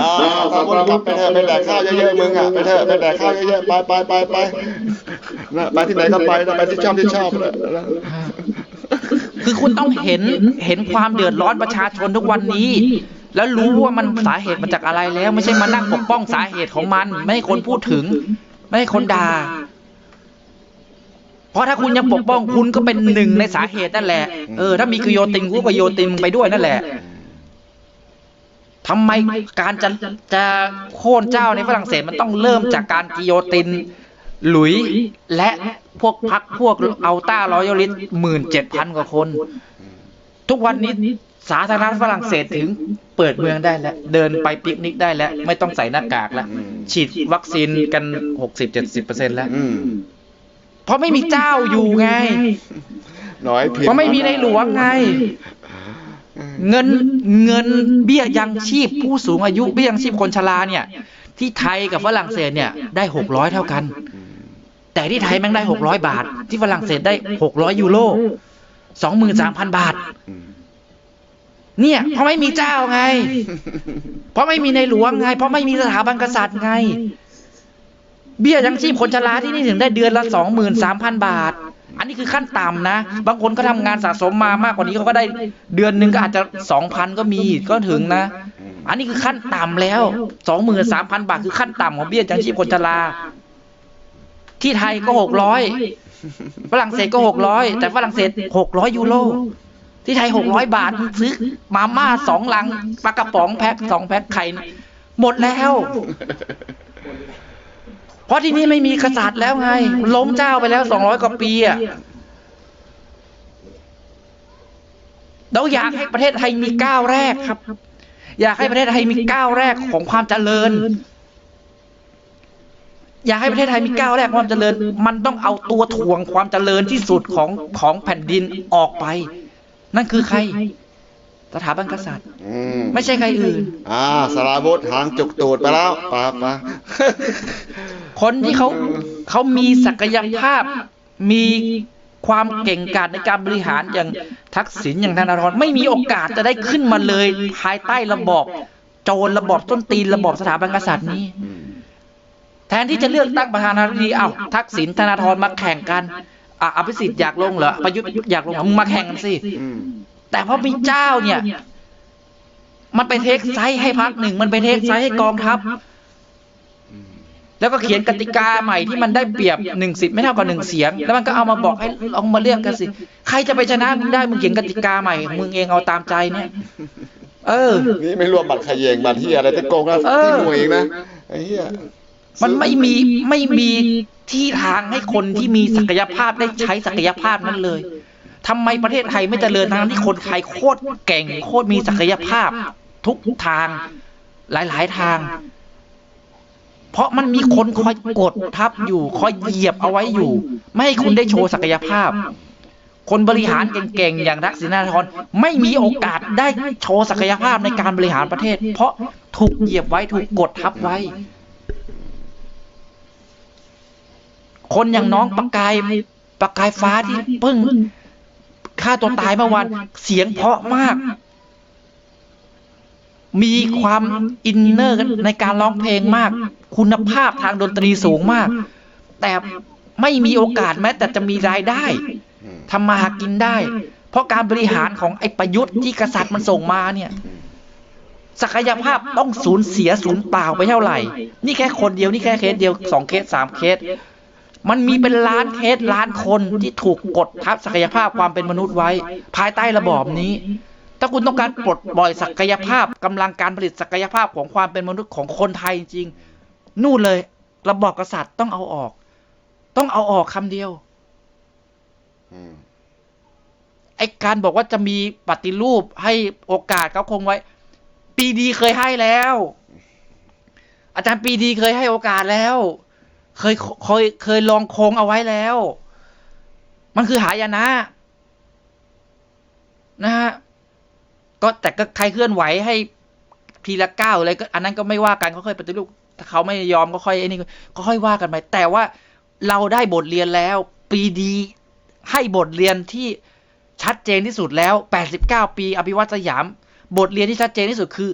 อ่าสามคนกลับไปเถอะไปแดกข้าวเยอะๆมึงอะไปเถอะไปแดกข้าวเยอะๆไปไปไปไปนะไปที่ไหนก็ไปนะไปที่ชอบที่ชอบนะคือคุณต้องเห็นเห็นความเดือดร้อนประชาชนทุกวันนี้ แล้วรู้ว่ามันสาเหตุมาจากอะไรแล้ว ไม่ใช่มานั่งปกป้องสาเหตุของมัน ไม่ให้คนพูดถึง ไม่ให้คนด่าเพราะถ้าคุณยังปกป้องคุณก็เป็นหนึ่งในสาเหตุนั่นแหละเออถ้ามีกิโยตินกูก็โยตินไปด้วยนั่นแหละ ทำไมการจะจะโค่นเจ้าในฝรั่งเศสมันต้องเริ่มจากการกิโยตินหลุยและพวกพักพวกอัลต้ารอยัลิสหมื่นเจ็ดพันกว่าคน ทุกวันนี้สาธารณรัฐฝรั่งเศสถึงเปิดเมืองได้แล้ว เดินไปปิกนิกได้แล้ว ไม่ต้องใส่หน้ากากแล้ว ฉีดวัคซีนกันหกสิบเจ็ดสิบเปอร์เซ็นต์แล้วอืมเพราะไม่มีเจ้าอยู่ไงน้อยผิดเพราะไม่มีในหลวงไง เงินเงินเบี้ยยังชีพผู้สูงอายุเบี้ยยังชีพคนชราเนี่ย ที่ไทยกับฝรั่งเศสเนี่ยได้หกร้อยเท่ากัน แต่ที่ไทยแม่งได้หกร้อยบาท ที่ฝรั่งเศสได้หกร้อยยูโรสองหมื่นสามพันบาทอืมเนี่ย เพราะไม่มีเจ้าไง เพราะไม่มีในหลวงไง เพราะไม่มีสถาบันกษัตริย์ไง เบี้ยยังชีพคนชราที่นี่ถึงได้เดือนละสองหมื่นสามพันบาท อันนี้คือขั้นต่ำนะ บางคนก็ทำงานสะสมมามากกว่านี้เขาก็ได้เดือนหนึ่งก็อาจจะสองพันก็มีก็ถึงนะ อันนี้คือขั้นต่ำแล้วสองหมื่นสามพันบาทคือขั้นต่ำของเบี้ยยังชีพคนชราที่ไทยก็หกร้อยฝรั่งเศสก็หกร้อยแต่ฝรั่งเศสหกร้อยยูโรที่ไทยหกร้อยบาทซื้อมาม่าสองลังปลากระป๋องแพ็คสองแพ็คไข่หมดแล้ว เพราะที่นี่ไม่มีกษัตริย์แล้วไง ล้มเจ้าไปแล้วสองร้อยกว่าปีอะเราอยากให้ประเทศไทยมีก้าวแรกครับ อยากให้ประเทศไทยมีก้าวแรกของความเจริญ อยากให้ประเทศไทยมีก้าวแรกของความเจริญ มันต้องเอาตัวถ่วงความเจริญที่สุดของของแผ่นดินออกไป นั่นคือใคร สถาบันกษัตริย์ อืมไม่ใช่ใครอื่น อ่าสราวุธหางจุกตูดไปแล้วปาปา คนที่เขาเขามีศักยภาพ มีความเก่งกาจในการบริหารอย่างทักษิณอย่างธนาธรไม่มีโอกาสจะได้ขึ้นมาเลย ภายใต้ระบอบโจรระบอบต้นตีนระบอบสถาบันกษัตริย์นี้อืมแทนที่จะเลือกตั้งประธานาธิบดีเอาทักษิณธนาธรมาแข่งกันอะอภิสิทธิ์อยากลงเหรอประยุทธ์อยากลงเหรอมึงมาแข่งกันสิ อืม แต่พอมีเจ้าเนี่ย มันไปเทคไซส์ให้พักหนึ่ง มันไปเทคไซส์ให้กองทัพอืมแล้วก็เขียนกติกาใหม่ที่มันได้เปรียบหนึ่งสิทธิ์ไม่เท่ากับหนึ่งเสียง แล้วมันก็เอามาบอกให้ลองมาเลือกกันสิ ใครจะไปชนะมึงได้ มึงเขียนกติกาใหม่ มึงเองเอาตามใจเนี่ย เออ นี่ไม่รวมบัตรขยเยงบัตรที่อะไรที่โกงแล้วเออที่หน่วยอีกนะไอ้เหี้ยมันไม่มีไม่มีที่ทางให้คนที่มีศักยภาพได้ใช้ศักยภาพนั้นเลย ทำไมประเทศไทยไม่เจริญทั้งที่คนไทยโคตรเก่งโคตรมีศักยภาพทุกทาง หลาย ๆ ทาง เพราะมันมีคนคอยกดทับอยู่คอยเหยียบเอาไว้อยู่ ไม่ให้คุณได้โชว์ศักยภาพ คนบริหารเก่งๆอย่างทักษิณธนาธรไม่มีโอกาสได้โชว์ศักยภาพในการบริหารประเทศ เพราะถูกเหยียบไว้ถูกกดทับไว้ คนอย่างน้องประกายประกายฟ้าที่เพิ่ง ฆ่าตัวตายเมื่อวานเสียงเพราะมาก มีความอินเนอร์ในการร้องเพลงมาก คุณภาพทางดนตรีสูงมาก แต่ไม่มีโอกาสแม้แต่จะมีรายได้ทำมาหากินได้ เพราะการบริหารของไอ้ประยุทธ์ที่กษัตริย์มันส่งมาเนี่ย ศักยภาพต้องสูญเสียสูญเปล่าไปเท่าไหร่ นี่แค่คนเดียวนี่แค่เคสเดียวสองเคสสามเคส มันมีเป็นล้านเคสล้านคนที่ถูกกดทับศักยภาพความเป็นมนุษย์ไว้ ภายใต้ระบอบนี้ ถ้าคุณต้องการปลดปล่อยศักยภาพกำลังการผลิตศักยภาพของความเป็นมนุษย์ของคนไทยจริงๆนู่นเลย ระบอบกษัตริย์ต้องเอาออก ต้องเอาออกคำเดียวไอการบอกว่าจะมีปฏิรูปให้โอกาสเขาคงไว้ ปีดีเคยให้แล้ว อาจารย์ปีดีเคยให้โอกาสแล้ว เคยเคยเคยลองโค้งเอาไว้แล้ว มันคือหายนะ นะฮะก็แต่ก็ใครเคลื่อนไหวให้ทีละก้าวอะไรก็อันนั้นก็ไม่ว่ากันเขาค่อยปฏิรูปถ้าเขาไม่ยอมก็ค่อยไอ้นี่ก็ค่อยว่ากันไปแต่ว่าเราได้บทเรียนแล้ว ปีดีให้บทเรียนที่ชัดเจนที่สุดแล้ว 89 ปี อภิวัตสยาม บทเรียนที่ชัดเจนที่สุดคือ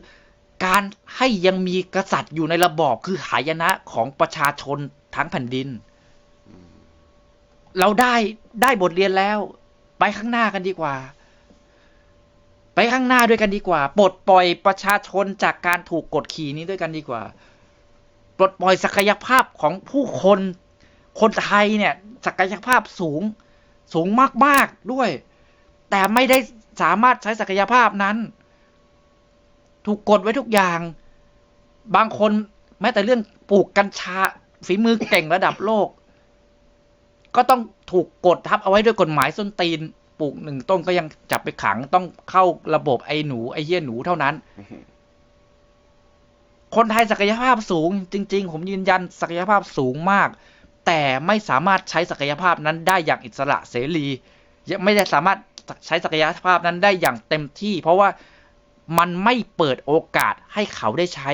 การให้ยังมีกษัตริย์อยู่ในระบอบคือหายนะของประชาชน ทั้งแผ่นดิน เราได้ได้บทเรียนแล้ว ไปข้างหน้ากันดีกว่า ไปข้างหน้าด้วยกันดีกว่า ปลดปล่อยประชาชนจากการถูกกดขี่นี้ด้วยกันดีกว่า ปลดปล่อยศักยภาพของผู้คน คนไทยเนี่ย ศักยภาพสูง สูงมากๆด้วย แต่ไม่ได้สามารถใช้ศักยภาพนั้น ถูกกดไว้ทุกอย่าง บางคนแม้แต่เรื่องปลูกกัญชา ฝีมือเก่งระดับโลก ก็ต้องถูกกดทับเอาไว้ด้วยกฎหมายส้นตีนปลูกหนึ่งต้นก็ยังจับไปขังต้องเข้าระบบไอ้หนูไอ้เหี้ยหนูเท่านั้น คนไทยศักยภาพสูง จริง ๆ ผมยืนยันศักยภาพสูงมาก แต่ไม่สามารถใช้ศักยภาพนั้นได้อย่างอิสระเสรียังไม่ได้สามารถใช้ศักยภาพนั้นได้อย่างเต็มที่ เพราะว่ามันไม่เปิดโอกาสให้เขาได้ใช้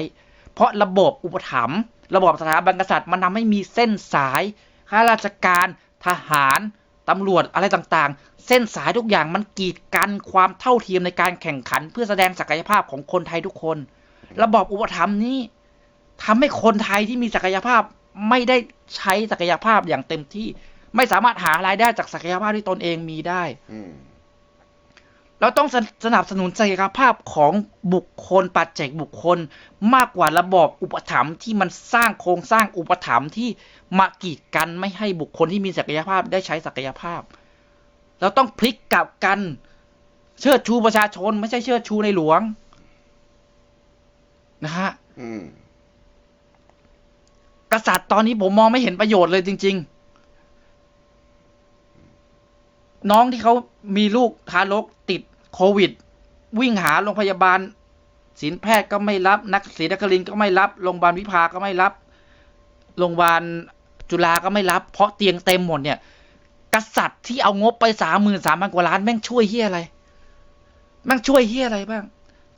เพราะระบบอุปถัมภ์ระบบสถาบันกษัตริย์มันทำให้มีเส้นสายข้าราชการทหารตำรวจอะไรต่างๆ เส้นสายทุกอย่างมันกีดกันความเท่าเทียมในการแข่งขัน เพื่อแสดงศักยภาพของคนไทยทุกคน ระบอบอุปถัมภ์นี้ทำให้คนไทยที่มีศักยภาพไม่ได้ใช้ศักยภาพอย่างเต็มที่ ไม่สามารถหารายได้จากศักยภาพที่ตนเองมีได้อื เราต้องสนสนับสนุนศักยภาพของบุคคลปัจเจกบุคคล มากกว่าระบอบอุปถัมภ์ที่มันสร้างโครงสร้างอุปถัมภ์ที่มากีดกันไม่ให้บุคคลที่มีศักยภาพได้ใช้ศักยภาพ เราต้องพลิกกลับกันเชิดชูประชาชน ไม่ใช่เชิดชูในหลวง นะฮะอืมกษัตริย์ตอนนี้ผมมองไม่เห็นประโยชน์เลยจริง ๆ น้องที่เขามีลูกทารกติดโควิด วิ่งหาโรงพยาบาลศิลแพทย์ก็ไม่รับ นักศรีนครินก็ไม่รับโรงพยาบาลวิภาก็ไม่รับโรงพยาบาลจุฬาก็ไม่รับ เพราะเตียงเต็มหมดเนี่ย กษัตริย์ที่เอางบไปสามหมื่นสามพันกว่าล้านแม่งช่วยเฮียอะไรแม่งช่วยเฮียอะไรบ้าง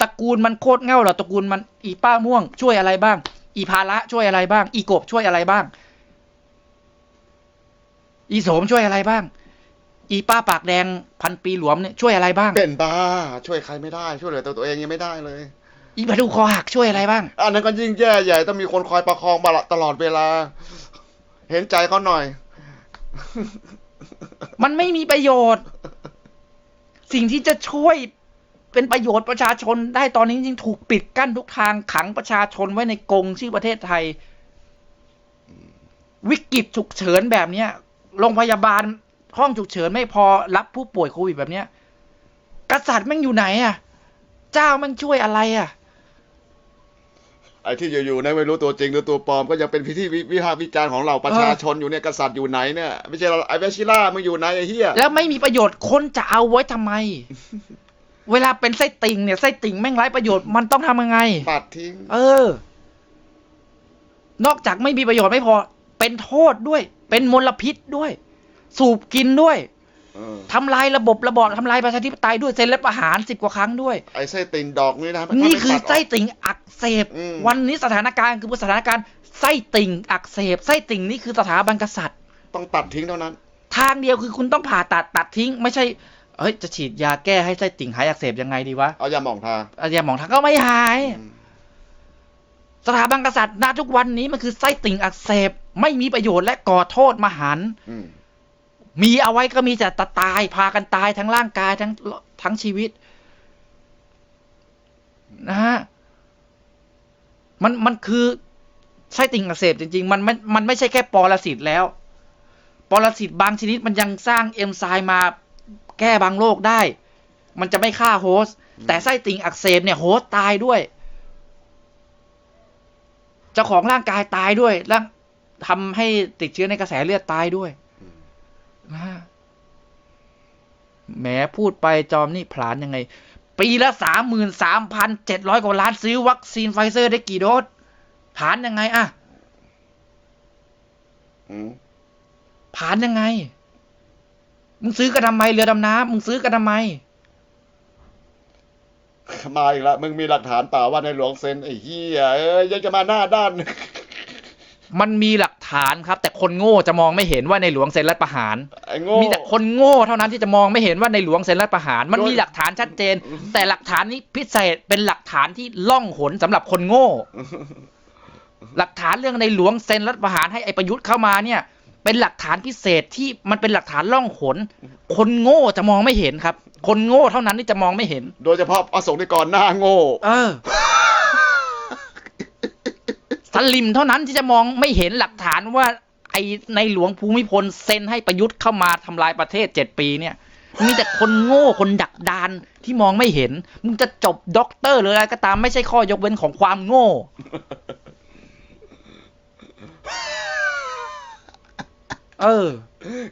ตระกูลมันโคตรเง่าเหรอตระกูลมันอีป้าม่วง ช่วยอะไรบ้าง อีภาระช่วยอะไรบ้าง อีกบช่วยอะไรบ้าง อีโสมช่วยอะไรบ้าง อีป้าปากแดงพันปีหลวมเนี่ยช่วยอะไรบ้าง เป็นบ้า ช่วยใครไม่ได้ช่วยเหลือตัวตัวเองยังไม่ได้เลย อีปลาทูคอหักช่วยอะไรบ้าง อันนั้นก็ยิ่งแย่ใหญ่ต้องมีคนคอยประคองตลอดเวลา เห็นใจเขาหน่อย มันไม่มีประโยชน์ สิ่งที่จะช่วยเป็นประโยชน์ประชาชนได้ตอนนี้จริงๆถูกปิดกั้นทุกทางขังประชาชนไว้ในกรงชื่อประเทศไทย วิกฤตฉุกเฉินแบบเนี้ยโรงพยาบาล ห้องฉุกเฉินไม่พอรับผู้ป่วยโควิดแบบเนี้ย กษัตริย์แม่งอยู่ไหนอะ เจ้าแม่งช่วยอะไรอะ ไอ้ที่อยู่ๆนะไม่รู้ตัวจริงหรือตัวปลอมก็ยังเป็นพิธีวิพากษ์วิจารณ์ของเราประชาชนอยู่เนี่ยกษัตริย์อยู่ไหนเนี่ยไม่ใช่เราไอ้เวชิล่ามึงอยู่ไหนไอ้เหี้ยแล้วไม่มีประโยชน์คนจะเอาไว้ทำไม เวลาเป็นไส้ติ่งเนี่ยไส้ติ่งแม่งไร้ประโยชน์มันต้องทำยังไง ปัดทิ้งเออ นอกจากไม่มีประโยชน์ไม่พอ เป็นโทษด้วย เป็นมลพิษด้วย สูบกินด้วยเออทำลายระบบระบอบทำลายประชาธิปไตยด้วยเซ็นรัฐประหารสิบกว่าครั้งด้วย ไอ้ไส้ติ่งดอกนี่นะนี่คือถ้าม่ไส้ตัดกติ่งอักเสบอืมวันนี้สถานการณ์คือสถานการณ์ไส้ติ่งอักเสบไส้ติ่งนี่คือสถาบันกษัตริย์ ต้องตัดทิ้งเท่านั้น ทางเดียวคือคุณต้องผ่าตัดตัดทิ้ง ไม่ใช่เฮ้ยจะฉีดยาแก้ให้ไส้ติ่งหายอักเสบยังไงดีวะเอายาหมองทาอายาหมองทางก็ไม่หายอืมสถาบันกษัตริย์ณทุกวันนี้มันคือไส้ติ่งอักเสบไม่มีประโยชน์และก่อโทษมหันต์อื มมีเอาไว้ก็มีแต่ตะตาย พากันตายทั้งร่างกายทั้งทั้งชีวิต นะฮะมันมันคือไส้ติ่งอักเสบจริง ๆ มันมันมันไม่ใช่แค่ปรสิตแล้ว ปรสิตบางชนิดมันยังสร้างเอนไซม์มาแก้บางโรคได้ มันจะไม่ฆ่าโฮสต์แต่ไส้ติ่งอักเสบเนี่ยโฮสต์ตายด้วยเจ้าของร่างกายตายด้วยแล้วทำให้ติดเชื้อในกระแสเลือดตายด้วยอืม นะฮะแหมพูดไปจอมนี่ผลานยังไง ปีละสามหมื่นสามพันเจ็ดร้อยกว่าล้านซื้อวัคซีนไฟเซอร์ได้กี่โดสผลานยังไงอะอืมผลานยังไง มึงซื้อกันทำไมเรือดำน้ำมึงซื้อกันทำไม มาอีกแล้วมึงมีหลักฐานเปล่าว่าในหลวงเซ็นไอ้เหี้ยเอ้ยยังจะมาหน้าด้าน มันมีหลัก ฐฐานครับ แต่คนโง่จะมองไม่เห็นว่าในหลวงเซ็นรัฐประหาร ไอ้โง่ มีแต่คนโง่เท่านั้นที่จะมองไม่เห็นว่าในหลวงเซ็นรัฐประหาร มันโดยมีหลักฐานชัดเจน แต่หลักฐานนี้พิเศษเป็นหลักฐานที่ล่องหนสำหรับคนโง่ หลักฐานเรื่องในหลวงเซ็นรัฐประหารให้ไอ้ประยุทธ์เข้ามาเนี่ย เป็นหลักฐานพิเศษที่มันเป็นหลักฐานล่องหนคนโง่จะมองไม่เห็นครับ คนโง่เท่านั้นที่จะมองไม่เห็น โดยเฉพาะอโศกนิกรหน้าโง่ เออส ลิมเท่านั้นที่จะมองไม่เห็นหลักฐานว่า ไอในหลวงภูมิพลเซ็นให้ประยุทธ์เข้ามาทำลายประเทศเจ็ดปีเนี่ย มีแต่คนโง่คนดักดานที่มองไม่เห็น มึงจะจบด็อกเตอร์หรืออะไรก็ตามไม่ใช่ข้อยกเว้นของความโง่ เออ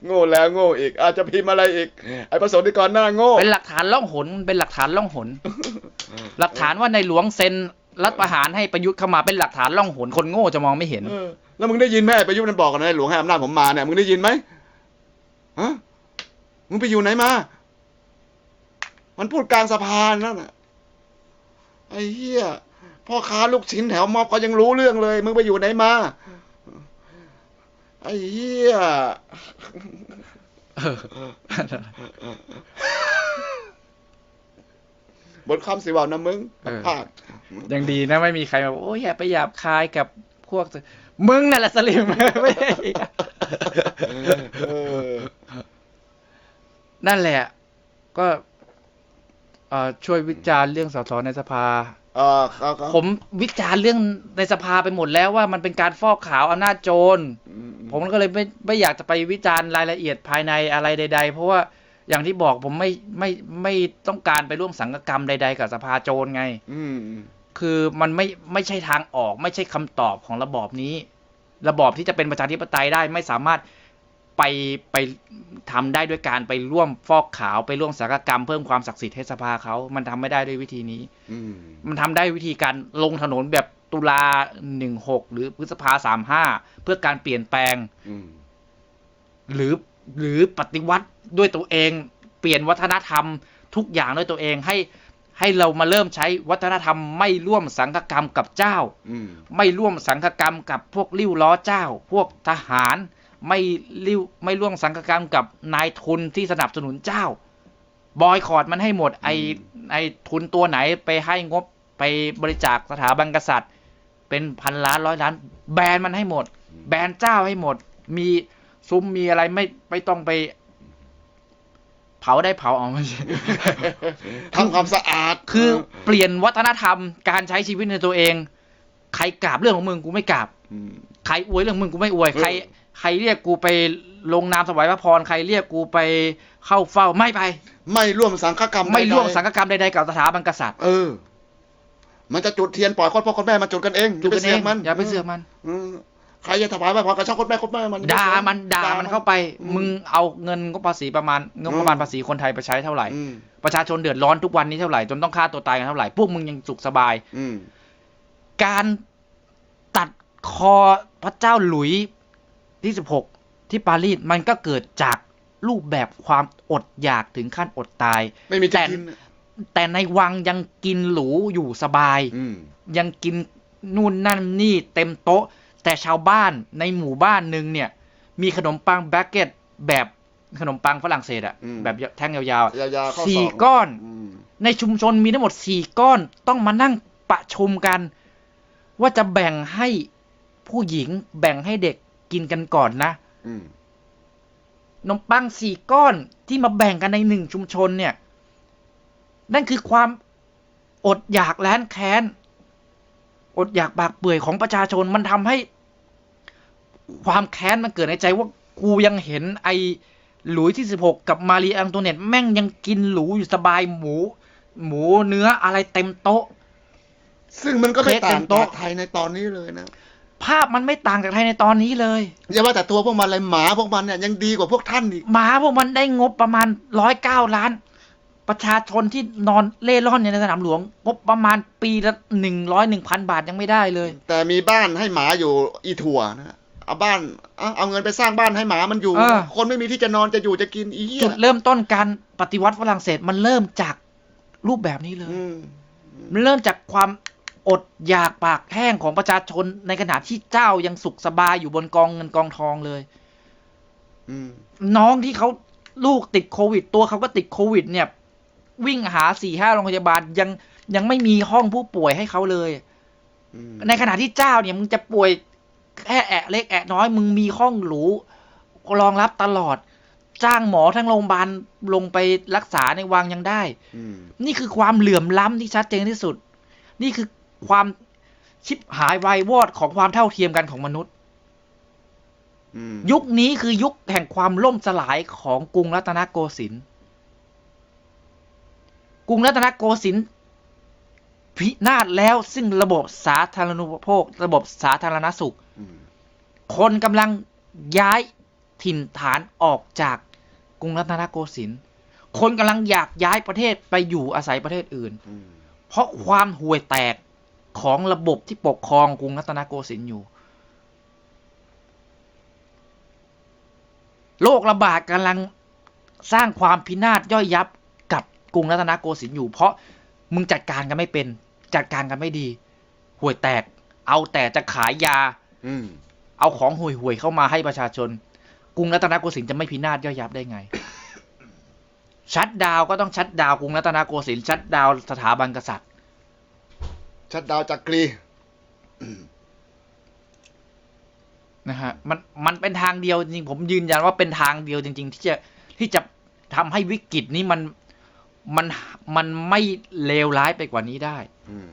โง่แล้วโง่อีก อาจจะพิมพ์อะไรอีก ไอ้ประสงค์นิกรหน้าโง่ เป็นหลักฐานล่องหน เป็นหลักฐานล่องหน หลักฐานว่าในหลวงเซ็น รัฐประหารให้ประยุทธ์เข้ามาเป็นหลักฐานล่องหนคนโง่จะมองไม่เห็นเออแล้วมึงได้ยินไหมไอ้ประยุทธ์มันบอกกันนะหลวงให้อำนาจผมมาเนี่ยมึงได้ยินไหมฮะมึงไปอยู่ไหนมา มันพูดกลางสะพานนั่นน่ะไอ้เหี้ยพ่อค้าลูกชิ้นแถวมอบก็ยังรู้เรื่องเลย มึงไปอยู่ไหนมา ไอ้เหี้ย บนคำสิว่านะมึงเออภาคยังดีนะไม่มีใครมาบอกโอ้ยอย่าไปหยาบคายกับพวก มึงนั่นแหละสลิมไม่ได้เออนั่นแหละ ก็เอ่อช่วยวิจารณ์เรื่องสสในสภาเออเขาเขาผมวิจารณ์เรื่องในสภาไปหมดแล้วว่ามันเป็นการฟอกขาวอำนาจโจรอืมผมก็เลยไม่ไม่อยากจะไปวิจารณ์รายละเอียดภายในอะไรใด ๆ เพราะว่า อย่างที่บอกผมไม่ไม่ไม่ต้องการไปร่วมสังกกรรมใด ๆ กับสภาโจรไง อืมคือมันไม่ไม่ใช่ทางออก ไม่ใช่คำตอบของระบอบนี้ ระบอบที่จะเป็นประชาธิปไตยได้ไม่สามารถไปไปทำได้ด้วยการไปร่วมฟอกขาวไปร่วมสังกกรรมเพิ่มความศักดิ์สิทธิ์ให้สภาเขา มันทำไม่ได้ด้วยวิธีนี้ อืมมันทำได้วิธีการลงถนนแบบตุลาหนึ่งหกหรือพฤษภาสามห้าเพื่อการเปลี่ยนแปลงอืมหรือ หรือปฏิวัติด้วยตัวเอง เปลี่ยนวัฒนธรรมทุกอย่างด้วยตัวเองให้ให้เรามาเริ่มใช้วัฒนธรรมไม่ร่วมสังฆกรรมกับเจ้าอืมไม่ร่วมสังฆกรรมกับพวกริ้วล้อเจ้า พวกทหาร ไม่ริ้วไม่ร่วมสังฆกรรมกับนายทุนที่สนับสนุนเจ้า บอยคอรดมันให้หมด ไอไอทุนตัวไหนไปให้งบไปบริจาคสถาบันกษัตริย์ เป็นพันล้านร้อยล้าน แบนมันให้หมด แบนเจ้าให้หมด มี ซุ้มมีอะไรไม่ไม่ต้องไป เผาได้เผาเอาไม่ใช่ทำความสะอาด คือเปลี่ยนวัฒนธรรม การใช้ชีวิตในตัวเอง ใครกราบเรื่องของมึงกูไม่กราบอืมใครอวยเรื่องมึงกูไม่อวยใครเออใครเรียกกูไปลงนามถวายพระพรใครเรียกกูไปเข้าเฝ้าไม่ไป ไม่ร่วมสังฆกรรมไม่ร่วมใดๆสังฆกรรมใดๆกับสถาบันกษัตริย์ เออ มันจะจุดเทียนปล่อยคนพ่อคนแม่มาจุดกันเองดูกันเองย่าไปสืมันอย่าไปเสือกมันอืม ใครจะถวายพระพรกับช่างคนแม่คนแม่มันด่ามันด่ามันเข้าไปอืมึงเอาเงินก็ภาษีประมาณเงินประมาณภาษีคนไทยไปใช้เท่าไหร่อืมประชาชนเดือดร้อนทุกวันนี้เท่าไหร่จนต้องฆ่าตัวตายกันเท่าไหร่พวกมึงยังสุขสบาย อืมการตัดคอพระเจ้าหลุยที่สิบหกที่ปารีสมันก็เกิดจากรูปแบบความอดอยากถึงขั้นอดตายไม่มีจะแต่กินแต่ในวังยังกินหรูอยู่สบายอืมยังกินนู่นนั่นนี่เต็มโต๊ะ แต่ชาวบ้านในหมู่บ้านหนึ่งเนี่ย มีขนมปังแบกเก็ตแบบขนมปังฝรั่งเศสอะแบบแท่งยาวยาวๆข้อสี่ศอกก้อนอืมๆในชุมชนมีทั้งหมดสี่ก้อนต้องมานั่งประชุมกัน ว่าจะแบ่งให้ผู้หญิงแบ่งให้เด็กกินกันก่อนนะอืมขนมปังสี่ก้อนที่มาแบ่งกันในหนึ่งชุมชนเนี่ย นั่นคือความอดอยากแล้นแค้น อดอยากปากเปื่อยของประชาชนมันทำให้ ความแค้นมันเกิดในใจว่ากูยังเห็นไอ้หลุยที่สิบหกกับมารีอังโตเนตแม่งยังกินหรูอยู่สบายหมู หมูเนื้ออะไรเต็มโต๊ะ ซึ่งมันก็ไม่เค้กเต็ต่างมโต๊ะจากไทยในตอนนี้เลยนะ ภาพมันไม่ต่างจากไทยในตอนนี้เลยอย่าว่าแต่ตัวพวกมันเลยหมาพวกมันเนี่ยยังดีกว่าพวกท่านอีกหมาพวกมันได้งบประมาณร้อยเก้าล้าน ประชาชนที่นอนเล่ร่อนอยู่ในสนามหลวงงบประมาณปีละหนึ่งร้อยหนึ่งพันบาทยังไม่ได้เลย แต่มีบ้านให้หมาอยู่อีถั่วนะเอาบ้านเอาเอาเงินไปสร้างบ้านให้หมามันอยู่ เออ คนไม่มีที่จะนอนจะอยู่จะกินอีเหี้ยจุดเริ่มต้นการปฏิวัติฝรั่งเศสมันเริ่มจากรูปแบบนี้เลย อืมมันเริ่มจากความอดอยากปากแห้งของประชาชนในขณะที่เจ้ายังสุขสบายอยู่บนกองเงินกองทองเลย อืมน้องที่เขาลูกติดโควิด ตัวเขาก็ติดโควิด เนี่ย วิ่งหาสี่ห้าโรงพยาบาลยังยังไม่มีห้องผู้ป่วยให้เขาเลยอืมในขณะที่เจ้าเนี่ยมึงจะป่วยแค่แอะเล็กแอะน้อยมึงมีห้องหรูรองรับตลอด จ้างหมอทั้งโรงพยาบาลลงไปรักษาในวังยังได้อืมนี่คือความเหลื่อมล้ำที่ชัดเจนที่สุด นี่คือความชิบหายวายวอดของความเท่าเทียมกันของมนุษย์อืมยุคนี้คือยุคแห่งความล่มสลายของกรุงรัตนโกสินทร์ กรุงรัตนโกสินทร์พินาศแล้วซึ่งระบบสาธารณูปโภค ระบบสาธารณสุข อืมคนกำลังย้ายถิ่นฐานออกจากกรุงรัตนโกสินทร์คนกำลังอยากย้ายประเทศไปอยู่อาศัยประเทศอื่น อืมเพราะความห่วยแตกของระบบที่ปกครองกรุงรัตนโกสินทร์อยู่ โรคระบาดกำลังสร้างความพินาศย่อยยับ กับกรุงรัตนโกสินทร์อยู่ เพราะมึงจัดการกันไม่เป็น จัดการกันไม่ดีห่วยแตก เอาแต่จะขายยา อืม เอาของห่วยๆเข้ามาให้ประชาชน กรุงรัตนโกสินทร์จะไม่พินาศย่อยยับได้ไง ชัดดาวน์ก็ต้องชัดดาวน์กรุงรัตนโกสินทร์ชัดดาวน์สถาบันกษัตริย์ ชัดดาวจักรี นะฮะมันมันเป็นทางเดียวจริงๆผมยืนยันว่าเป็นทางเดียวจริง ๆ ที่จะที่จะทำให้วิกฤตนี้มัน มันมันไม่เลวร้ายไปกว่านี้ได้อืม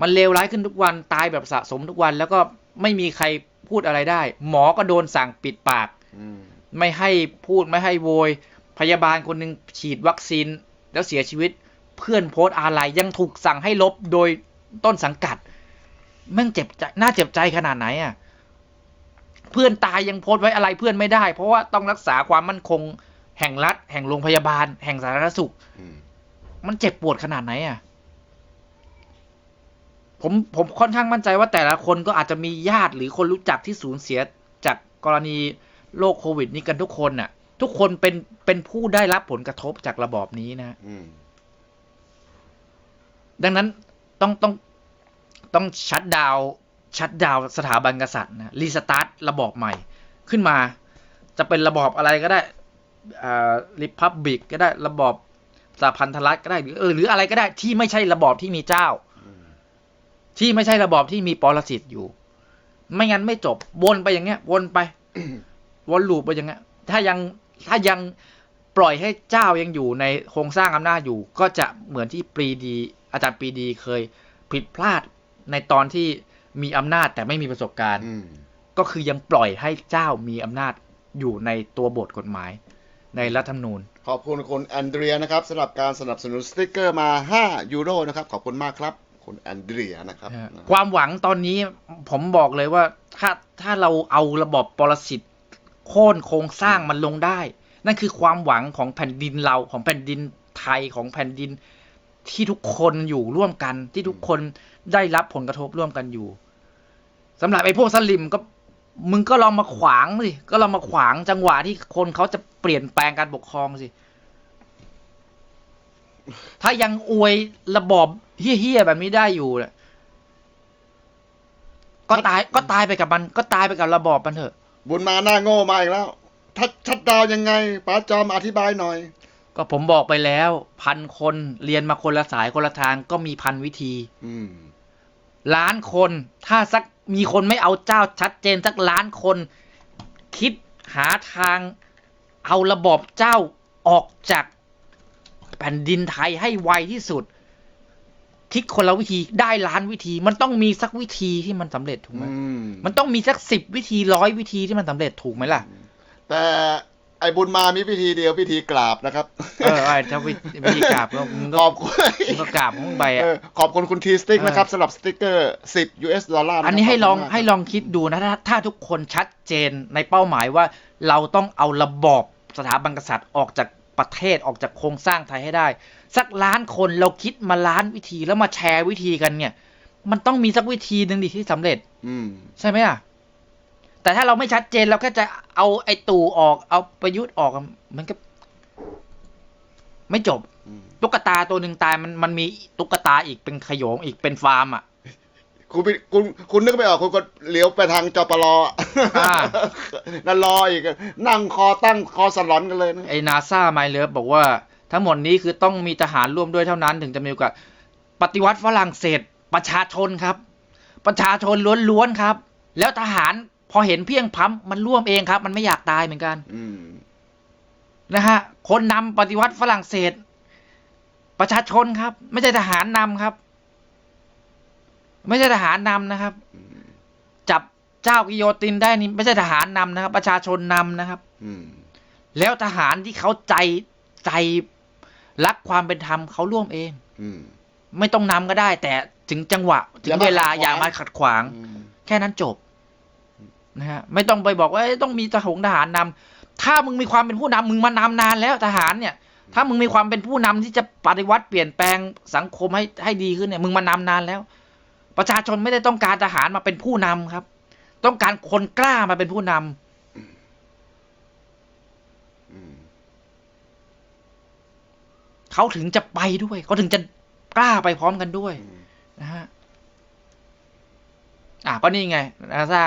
มันเลวร้ายขึ้นทุกวันตายแบบสะสมทุกวัน แล้วก็ไม่มีใครพูดอะไรได้ หมอก็โดนสั่งปิดปากอืมไม่ให้พูดไม่ให้โวย พยาบาลคนหนึ่งฉีดวัคซีน แล้วเสียชีวิต เพื่อนโพสต์อะไรยังถูกสั่งให้ลบโดยต้นสังกัดแม่งเจ็บใจน่าเจ็บใจขนาดไหนอะเพื่อนตายยังโพสต์ไว้อะไรเพื่อนไม่ได้ เพราะว่าต้องรักษาความมั่นคง แห่งรัฐ แห่งโรงพยาบาล แห่งสาธารณสุขอืมมันเจ็บปวดขนาดไหนอะ ผมผมค่อนข้างมั่นใจว่าแต่ละคนก็อาจจะมีญาติหรือคนรู้จักที่สูญเสียจากกรณีโรคโควิด นี้กันทุกคนน่ะ ทุกคนเป็นเป็นผู้ได้รับผลกระทบจากระบอบนี้นะอืมดังนั้นต้องต้องต้องชัดดาวน์ชัดดาวน์สถาบันกษัตริย์นะรีสตาร์ทระบอบใหม่ ขึ้นมา จะเป็นระบอบอะไรก็ได้ อ่าริพับบิกก็ได้ระบอบสหพันธรัฐก็ได้หรือเออหรืออะไรก็ได้ที่ไม่ใช่ระบอบที่มีเจ้าอืมที่ไม่ใช่ระบอบที่มีปรสิตอยู่ ไม่งั้นไม่จบวนไปอย่างเงี้ย วนไป วนลูปไปอย่างเงี้ย ถ้ายังถ้ายังปล่อยให้เจ้ายังอยู่ในโครงสร้างอำนาจอยู่ ก็จะเหมือนที่ปรีดี อาจารย์ปรีดีเคยผิดพลาดในตอนที่มีอำนาจแต่ไม่มีประสบการณ์อืมก็คือยังปล่อยให้เจ้ามีอำนาจอยู่ในตัวบทกฎหมาย ในรัฐธรรมนูญ ขอบคุณคุณแอนเดรียนะครับสำหรับการสนับสนุนสติกเกอร์มา 5 ยูโรนะครับ ขอบคุณมากครับ คุณแอนเดรียนะครับนะฮะความหวังตอนนี้ผมบอกเลยว่าถ้าถ้าเราเอาระบบปรสิตโค่นโครงสร้างมันลงได้ นั่นคือความหวังของแผ่นดินเราของแผ่นดินไทยของแผ่นดินที่ทุกคนอยู่ร่วมกันที่ทุกคนได้รับผลกระทบร่วมกันอยู่สำหรับไอ้พวกสลิมก็ มึงก็ลองมาขวางสิ ก็ลองมาขวางจังหวะที่คนเขาจะเปลี่ยนแปลงการปกครองสิ ถ้ายังอวยระบอบเฮี้ยๆแบบนี้ได้อยู่เนี่ยก็ตายก็ตายไปกับมัน ก็ตายไปกับระบอบมันเถอะ บุญมาหน้าโง่มาอีกแล้วทัดชัดดาวยังไงป้าจอมอธิบายหน่อย ก็ผมบอกไปแล้ว พันคนเรียนมาคนละสายคนละทางก็มีพันวิธี อืม ล้านคน ถ้าสักมีคนไม่เอาเจ้าชัดเจนสักล้านคน คิดหาทางเอาระบอบเจ้าออกจากแผ่นดินไทยให้ไวที่สุด คิดคนละวิธีได้ล้านวิธี มันต้องมีสักวิธีที่มันสำเร็จถูกไหมอืมมันต้องมีสักสิบวิธีร้อยวิธีที่มันสำเร็จถูกไหมล่ะ แต่ ไอ้บุญมามีพิธีเดียวพิธีกราบนะครับ เออไอ้ถ้าวิวิธีกราบก็มึงขก็อบคุณมึงก็กราบมึงไปอะ เออขอบคุณคุณทีสติ๊กเออ นะครับสำหรับสติ๊กเกอร์10 US ดอลลาร์ะครับอันนี้ให้ลองขบคุณมากให้ลองคิดดูนะถ้าถ้าทุกคนชัดเจนในเป้าหมายว่าเราต้องเอาระบอบสถาบันกษัตริย์ออกจากประเทศออกจากโครงสร้างไทยให้ได้ สักล้านคนเราคิดมาล้านวิธีแล้วมาแชร์วิธีกันเนี่ย มันต้องมีสักวิธีหนึ่งดิที่สำเร็จอืม ใช่ไหมอะ แต่ถ้าเราไม่ชัดเจนเราแค่จะเอาไอ้ตู่ออก เอาประยุทธ์ออกอะมันก็ ไม่จบอืมตุ๊กตาตัวหนึ่งตายมันมันมีตุ๊กตาอีกเป็นขโยงอีกเป็นฟาร์มอะคุณไปคุณคุณนึกไม่ออกคุณก็เลี้ยวไปทางจปลอะอ่านั่นรออีกนั่งคอตั้งคอสลอนกันเลยนะไอ้นาซาไมเลิฟบอกว่า ทั้งหมดนี้คือต้องมีทหารร่วมด้วยเท่านั้นถึงจะมีโอกาสปฏิวัติฝรั่งเศสประชาชนครับ ประชาชนล้วนๆครับ แล้วทหาร พอเห็นเพียงพล้ำมันร่วมเองครับ มันไม่อยากตายเหมือนกันอืมนะฮะ คนนำปฏิวัติฝรั่งเศส ประชาชนครับ ไม่ใช่ทหารนำครับ ไม่ใช่ทหารนำนะครับอืมจับเจ้ากิโยตินได้นี่ไม่ใช่ทหารนำนะครับ ประชาชนนำนะครับอืมแล้วทหารที่เขาใจใจรักความเป็นธรรมเขาร่วมเองอืมไม่ต้องนำก็ได้ แต่ถึงจังหวะ ถึงเวลาอย่ามาขัดขวางอืมแค่นั้นจบ นะฮะไม่ต้องไปบอกว่าต้องมีทหงทหารนำถ้ามึงมีความเป็นผู้นำมึงมานำนานแล้วทหารเนี่ย ถ้ามึงมีความเป็นผู้นำที่จะปฏิวัติเปลี่ยนแปลงสังคมให้ให้ดีขึ้นเนี่ยมึงมานำนานแล้ว ประชาชนไม่ได้ต้องการทหารมาเป็นผู้นำครับ ต้องการคนกล้ามาเป็นผู้นำอืมเขาถึงจะไปด้วยเขาถึงจะกล้าไปพร้อมกันด้วยนะฮะอะก็นี่ไงนาซา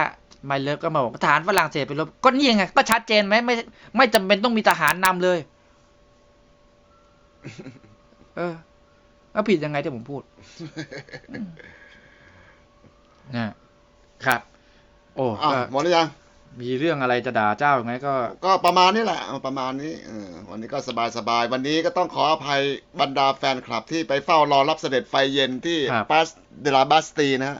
ไมเลิฟก็มาบอกทหารฝรั่งเศสไปรบก็นี่ไงก็ชัดเจนไหมไม่ ไม่จำเป็นต้องมีทหารนำเลย เออแล้วผิดยังไงที่ผมพูดอืมนะครับ โอ้อะก็หมดหรือยังมีเรื่องอะไรจะด่าเจ้ายังไงก็ ก็ประมาณนี้แหละเอาประมาณนี้เออวันนี้ก็สบายสบายๆวันนี้ก็ต้องขออภัยบรรดาแฟนคลับที่ไปเฝ้ารอรับเสด็จไฟเย็นที่ครับปาสเดลาบาสตีนะฮะ